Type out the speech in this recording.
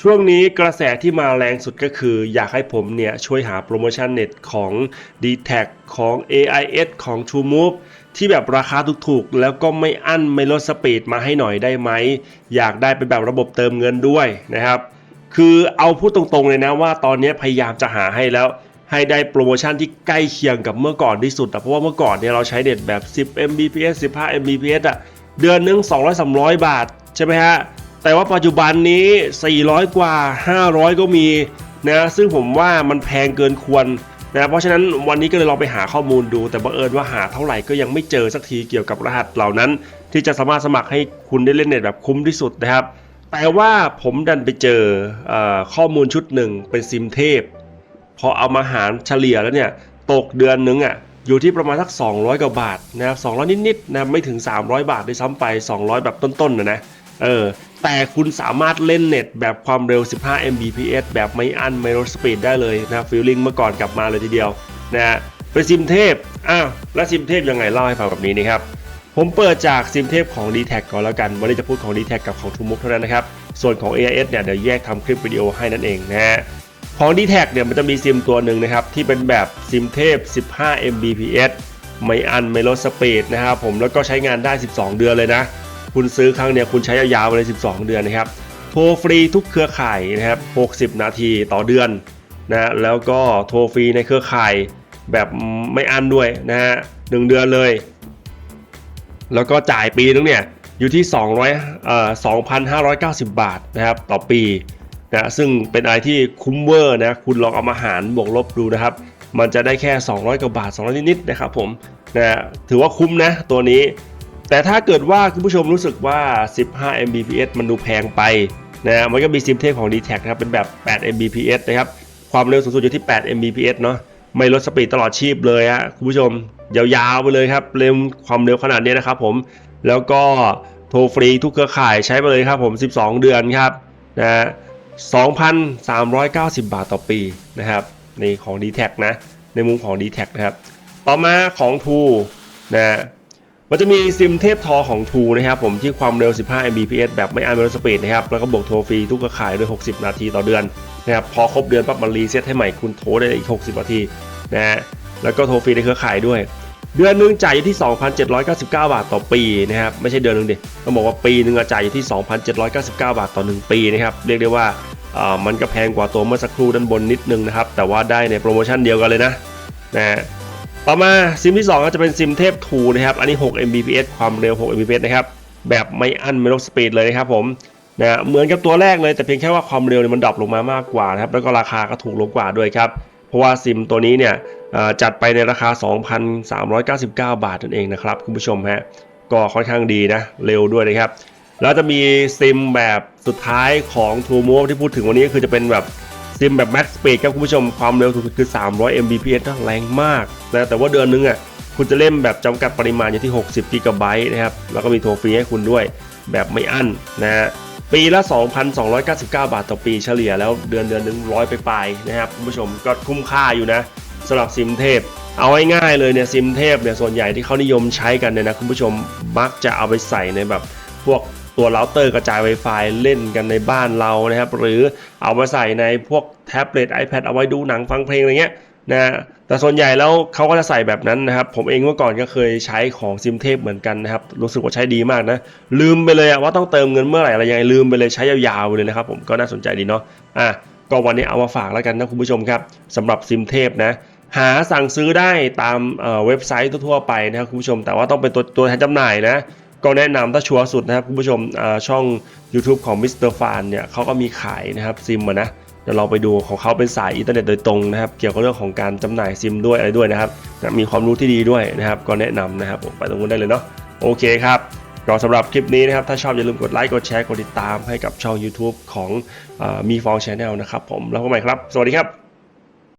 ช่วงนี้กระแสที่มาแรงสุดก็คือ อยากให้ผมเนี่ยช่วยหาโปรโมชั่นเน็ตของ d t แทของ AIS ของ TrueMove ที่แบบราคาถูกๆ แล้วก็ไม่อั้นไม่ลดสปีดมาให้หน่อยได้ไหม อยากได้เป็นแบบระบบเติมเงินด้วยนะครับ คือเอาพูดตรงๆเลยนะว่าตอนนี้พยายามจะหาให้แล้วให้ได้โปรโมชั่นที่ใกล้เคียงกับเมื่อก่อนที่สุดอะเพราะว่าเมื่อก่อนเนี่ยเราใช้เน็ตแบบ 10 Mbps 15 Mbps อะเดือนนึง200-300 บาทใช่ไหมฮะ แต่ว่าปัจจุบันนี้ 400 กว่า 500 ก็มีนะซึ่งผมว่ามันแพงเกินควรนะเพราะฉะนั้นวันนี้ก็เลยลองไปหาข้อมูลดู แต่บังเอิญว่าหาเท่าไหร่ก็ยังไม่เจอสักทีเกี่ยวกับรหัสเหล่านั้น ที่จะสามารถสมัครให้คุณได้เล่นเน็ตแบบคุ้มที่สุดนะครับ แต่ว่าผมดันไปเจออข้อมูลชุดหนึ่งเป็นซิมเทพ พอเอามาหารเฉลี่ยแล้วเนี่ยตกเดือนนึงอะอยู่ที่ประมาณสัก 200กว่าบาทนะครับ200 นิดๆนะไม่ถึง 300 บาทด้วยซ้ำไป 200 แบบต้นๆนะนะเออ แต่คุณสามารถเล่นเน็ตแบบความเร็ว 15 Mbps แบบไม่อั้นไม่ลดสปีดได้เลยนะฟีลลิ่งเมื่อก่อนกลับมาเลยทีเดียวนะฮะเป็นซิมเทพอ้าวแล้วซิมเทพยังไงเล่าให้ฟังแบบนี้นะครับผมเปิดจากซิมเทพของ d t แทก่อนแล้วกัน วันนี้จะพูดของ d t แทกับของ t ูมุกเท่านั้นนะครับ ส่วนของ AIS เนี่ยเดี๋ยวแยกทำคลิปวิดีโอให้นั่นเองนะฮะของ d t แทเนี่ยมันจะมีซิมตัวหนึ่งนะครับ ที่เป็นแบบซิมเทพ 15 Mbps ไม่อันไม่ลดสปีดนะครับผมแล้วก็ใช้งานได้ 12 เดือนเลยนะ คุณซื้อครั้งเนี้ยคุณใช้ยาวๆไปเลย 12 เดือนนะครับ โทรฟรีทุกเครือข่ายนะครับ 60 นาทีต่อเดือนนะแล้วก็โทรฟรีในเครือข่ายแบบไม่อันด้วยนะฮะหนึ่งเดือนเลย แล้วก็จ่ายปีนึงเนี่ยอยู่ที่ 200เอ่อ2,590 บาทนะครับต่อปีนะซึ่งเป็นอะไรที่คุ้มเวอร์นะคุณลองเอามาหารบวกลบดูนะครับ มันจะได้แค่ 200 กว่าบาท 200 นิดๆนะครับผมนะถือว่าคุ้มนะตัวนี้ แต่ถ้าเกิดว่าคุณผู้ชมรู้สึกว่า 15 Mbps มันดูแพงไปนะมันก็มีซิมเทพของ d t แทนะครับเป็นแบบ 8 Mbps นะครับความเร็วสูงสุดอยู่ที่ 8 Mbps เนาะไม่ลดสปีดตลอดชีพเลยฮะคุณผู้ชมยาวๆไปเลยครับเร็วความเร็วขนาดนี้นะครับผมแล้วก็โทรฟรีทุกเครือข่ายใช้ไปเลยครับผม 12 เดือนครับนะ2,390 บาทต่อปีนะครับในของ d t แทนะในมุมของ d t แทนะครับต่อมาของ True นะ มันจะมีซิมเทพทอของ True นะครับผมที่ความเร็ว 15 Mbps แบบไม่อันไม่ลสปีดนะครับแล้วก็บวกโทรฟรีทุกเครือข่ายด้วย60 นาทีต่อเดือนนะครับพอครบเดือนปั๊บมันรีเซ็ตให้ใหม่คุณโทรได้อีก 60 นาทีนะฮะแล้วก็โทรฟรีในเครือข่ายด้วย เดือนหนึงจ่ายอยู่ที่ 2,799 บาทต่อปีนะครับไม่ใช่เดือนหนึงดิต้องบอกว่าปีหนึงอะจ่ายอยู่ที่ 2,799 บาทต่อ 1 ปีนะครับเรียกได้ว่าอ่ามันก็แพงกว่าตัวเมื่อสักครู่ด้านบนนิดนึงนะครับแต่ว่าได้ในโปรโมชั่นเดียวกันเลยนะนะ ต่อมาซิมที่2ก็จะเป็นซิมเทพ2นะครับ อันนี้ 6 Mbps ความเร็ว 6 Mbps นะครับ แบบไม่อั้นไม่ลดสปีดเลยนะครับผมนะเหมือนกับตัวแรกเลยแต่เพียงแค่ว่าความเร็วเนี่ยมันดรอปลงมามากกว่านะครับ แล้วก็ราคาก็ถูกลงกว่าด้วยครับ เพราะว่าซิมตัวนี้เนี่ยจัดไปในราคา 2,399 บาทนั่นเองนะครับ คุณผู้ชมฮะ ก็ค่อนข้างดีนะ เร็วด้วยนะครับ แล้วจะมีซิมแบบสุดท้ายของ True Move ที่พูดถึงวันนี้ก็คือจะเป็นแบบ ซิมแบบ Max Speed ครับคุณผู้ชมความเร็วสูงสุดคือ 300 Mbps แรงมากนะแต่ว่าเดือนนึงอะคุณจะเล่นแบบจำกัดปริมาณอยู่ที่ 60 g b นะครับ แล้วก็มีโทรฟรีให้คุณด้วยแบบไม่อั้นนะฮะปีละ 2,299 บาทต่อปีเฉลี่ยแล้วเดือนเดือนหนึงร้อยไปปลายนะครับคุณผู้ชมก็คุ้มค่าอยู่นะสำหรับซิมเทพ เอาง่ายๆเลยเนี่ยซิมเทพเนี่ยส่วนใหญ่ที่เขานิยมใช้กันเนี่ยนะคุณผู้ชมมักจะเอาไปใส่ในแบบพวก ตัวเราเตอร์กระจาย Wi-Fi เล่นกันในบ้านเรานะครับ หรือเอามาใส่ในพวกแท็บเล็ต iPad เอาไว้ดูหนังฟังเพลงอะไรเงี้ยนะแต่ส่วนใหญ่แล้วเขาก็จะใส่แบบนั้นนะครับ ผมเองเมื่อก่อนก็เคยใช้ของซิมเทพเหมือนกันนะครับ รู้สึกว่าใช้ดีมากนะ ลืมไปเลยว่าต้องเติมเงินเมื่อไหร่อะไรยังไงลืมไปเลยใช้ยาวๆไปเลยนะครับ ผมก็น่าสนใจดีเนาะอะก็วันนี้เอามาฝากแล้วกันนะคุณผู้ชมครับสำหรับซิมเทพนะหาสั่งซื้อได้ตามเอ่อเว็บไซต์ทั่วๆไปนะครับคุณผู้ชมแต่ว่าต้องเป็นตัวตัวแทนจำหน่ายนะ ก็แนะนำถ้าชัวร์สุดนะครับคุณผู้ชมช่อง YouTube ของ Mr. Fan เนี่ยเขาก็มีขายนะครับซิมนะเดี๋ยวเราไปดูของเขาเป็นสายอินเทอร์เน็ตโดยตรงนะครับ เกี่ยวกับเรื่องของการจำหน่ายซิมด้วยอะไรด้วยนะครับนะมีความรู้ที่ดีด้วยนะครับ ก็แนะนำนะครับผมไปตรงนู้นได้เลยเนาะโอเคครับก็สำหรับคลิปนี้นะครับ ถ้าชอบอย่าลืมกดไลค์กดแชร์กดติดตามให้กับช่อง YouTube ของมีฟองชาแนลนะครับผมแล้วพบกันใหม่ครับ สวัสดีครับ